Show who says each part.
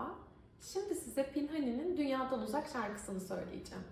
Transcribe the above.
Speaker 1: merhaba. Şimdi size Pinhani'nin Dünyadan Uzak şarkısını söyleyeceğim.